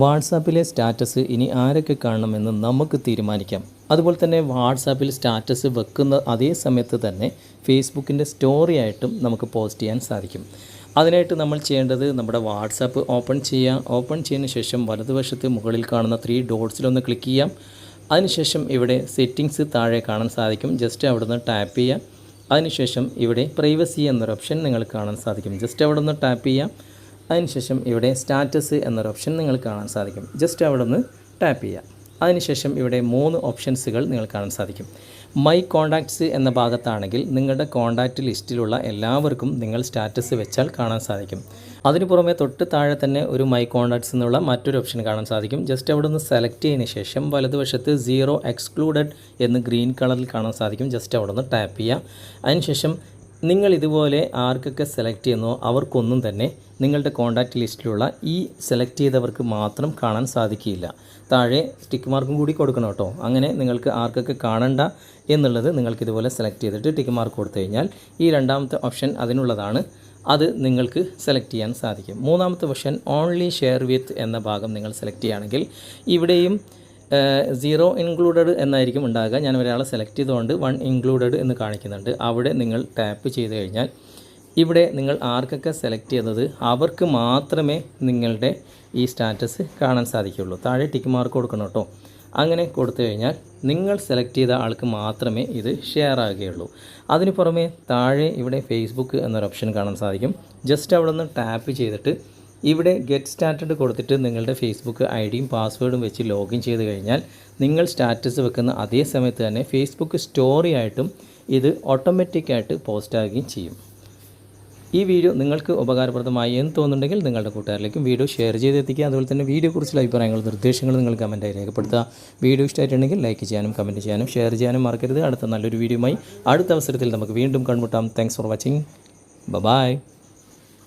വാട്സാപ്പിലെ status ഇനി ആരൊക്കെ കാണണമെന്ന് നമുക്ക് തീരുമാനിക്കാം. അതുപോലെ തന്നെ വാട്സാപ്പിൽ സ്റ്റാറ്റസ് വെക്കുന്ന അതേ സമയത്ത് തന്നെ ഫേസ്ബുക്കിന്റെ സ്റ്റോറി ആയിട്ടും നമുക്ക് പോസ്റ്റ് ചെയ്യാൻ സാധിക്കും. അതിനായിട്ട് നമ്മൾ ചെയ്യേണ്ടത് നമ്മുടെ വാട്സാപ്പ് ഓപ്പൺ ചെയ്യാം ഓപ്പൺ ചെയ്യുന്ന ശേഷം വലതുവശത്ത് മുകളിൽ കാണുന്ന ത്രീ ഡോട്ട്സിലൊന്ന് ക്ലിക്ക് ചെയ്യാം. അതിനുശേഷം ഇവിടെ സെറ്റിംഗ്സ് താഴെ കാണാൻ സാധിക്കും. ജസ്റ്റ് അവിടെ നിന്ന് ടാപ്പ് ചെയ്യാം അതിനുശേഷം ഇവിടെ പ്രൈവസി എന്നൊരു ഓപ്ഷൻ നിങ്ങൾ കാണാൻ സാധിക്കും. ജസ്റ്റ് അവിടെ നിന്ന് ടാപ്പ് ചെയ്യാം അതിനുശേഷം ഇവിടെ സ്റ്റാറ്റസ് എന്നൊരു ഓപ്ഷൻ നിങ്ങൾ കാണാൻ സാധിക്കും. ജസ്റ്റ് അവിടെ നിന്ന് ടാപ്പ് ചെയ്യാം അതിനുശേഷം ഇവിടെ മൂന്ന് ഓപ്ഷൻസുകൾ നിങ്ങൾ കാണാൻ സാധിക്കും. മൈ കോണ്ടാക്ട്സ് എന്ന ഭാഗത്താണെങ്കിൽ നിങ്ങളുടെ കോണ്ടാക്റ്റ് ലിസ്റ്റിലുള്ള എല്ലാവർക്കും നിങ്ങൾ സ്റ്റാറ്റസ് വെച്ചാൽ കാണാൻ സാധിക്കും. അതിനു പുറമെ തൊട്ട് താഴെ തന്നെ ഒരു മൈ കോണ്ടാക്ട്സ് എന്നുള്ള മറ്റൊരു ഓപ്ഷൻ കാണാൻ സാധിക്കും. ജസ്റ്റ് അവിടെ നിന്ന് സെലക്ട് ചെയ്തതിന് ശേഷം വലതുവശത്ത് സീറോ എക്സ്ക്ലൂഡഡ് എന്ന് ഗ്രീൻ കളറിൽ കാണാൻ സാധിക്കും. ജസ്റ്റ് അവിടെ നിന്ന് ടാപ്പ് ചെയ്യുക. അതിനുശേഷം നിങ്ങൾ ഇതുപോലെ ആർക്കൊക്കെ സെലക്ട് ചെയ്യുന്നോ അവർക്കൊന്നും തന്നെ നിങ്ങളുടെ കോൺടാക്റ്റ് ലിസ്റ്റിലുള്ള ഈ സെലക്ട് ചെയ്തവർക്ക് മാത്രം കാണാൻ സാധിക്കില്ല താഴെ ടിക്ക് മാർക്കും കൂടി കൊടുക്കണം കേട്ടോ. അങ്ങനെ നിങ്ങൾക്ക് ആർക്കൊക്കെ കാണണ്ട എന്നുള്ളത് നിങ്ങൾക്ക് ഇതുപോലെ സെലക്ട് ചെയ്തിട്ട് ടിക്ക് മാർക്ക് കൊടുത്തു കഴിഞ്ഞാൽ ഈ രണ്ടാമത്തെ ഓപ്ഷൻ അതിനുള്ളതാണ്. അത് നിങ്ങൾക്ക് സെലക്ട് ചെയ്യാൻ സാധിക്കും. മൂന്നാമത്തെ ഓപ്ഷൻ ഓൺലി ഷെയർ വിത്ത് എന്ന ഭാഗം നിങ്ങൾ സെലക്ട് ചെയ്യുകയാണെങ്കിൽ ഇവിടെയും സീറോ ഇൻക്ലൂഡഡ് എന്നായിരിക്കും ഉണ്ടാകുക. ഞാൻ ഒരാളെ സെലക്ട് ചെയ്തുകൊണ്ട് വൺ ഇൻക്ലൂഡഡ് എന്ന് കാണിക്കുന്നുണ്ട്. അവിടെ നിങ്ങൾ ടാപ്പ് ചെയ്ത് കഴിഞ്ഞാൽ ഇവിടെ നിങ്ങൾ ആർക്കൊക്കെ സെലക്ട് ചെയ്തത് അവർക്ക് മാത്രമേ നിങ്ങളുടെ ഈ സ്റ്റാറ്റസ് കാണാൻ സാധിക്കുകയുള്ളൂ. താഴെ ടിക്ക് മാർക്ക് കൊടുക്കണം കേട്ടോ. അങ്ങനെ കൊടുത്തു കഴിഞ്ഞാൽ നിങ്ങൾ സെലക്ട് ചെയ്ത ആൾക്ക് മാത്രമേ ഇത് ഷെയർ ആകുകയുള്ളൂ. അതിന് പുറമെ താഴെ ഇവിടെ ഫേസ്ബുക്ക് എന്നൊരു ഓപ്ഷൻ കാണാൻ സാധിക്കും. ജസ്റ്റ് അവിടെ നിന്ന് ടാപ്പ് ചെയ്തിട്ട് ഇവിടെ ഗെറ്റ് സ്റ്റാർട്ടഡ് കൊടുത്തിട്ട് നിങ്ങളുടെ ഫേസ്ബുക്ക് ഐ ഡിയും പാസ്വേഡും വെച്ച് ലോഗിൻ ചെയ്ത് കഴിഞ്ഞാൽ നിങ്ങൾ സ്റ്റാറ്റസ് വെക്കുന്ന അതേ സമയത്ത് തന്നെ ഫേസ്ബുക്ക് സ്റ്റോറി ആയിട്ടും ഇത് ഓട്ടോമാറ്റിക്കായിട്ട് പോസ്റ്റാകുകയും ചെയ്യും. ഈ വീഡിയോ നിങ്ങൾക്ക് ഉപകാരപ്രദമായി എന്ന് തോന്നുന്നുണ്ടെങ്കിൽ നിങ്ങളുടെ കൂട്ടുകാരിലേക്കും വീഡിയോ ഷെയർ ചെയ്തെത്തിക്കുക അതുപോലെ തന്നെ വീഡിയോ കുറിച്ചുള്ള അഭിപ്രായങ്ങൾ നിർദ്ദേശങ്ങൾ നിങ്ങൾ കമന്റായി രേഖപ്പെടുത്തുക. വീഡിയോ ഇഷ്ടമായിട്ടുണ്ടെങ്കിൽ ലൈക്ക് ചെയ്യാനും കമന്റ് ചെയ്യാനും ഷെയർ ചെയ്യാനും മറക്കരുത്. അടുത്ത നല്ലൊരു വീഡിയോയുമായി അടുത്ത അവസരത്തിൽ നമുക്ക് വീണ്ടും കൺമുട്ടാം താങ്ക്സ് ഫോർ വാച്ചിങ് ബൈ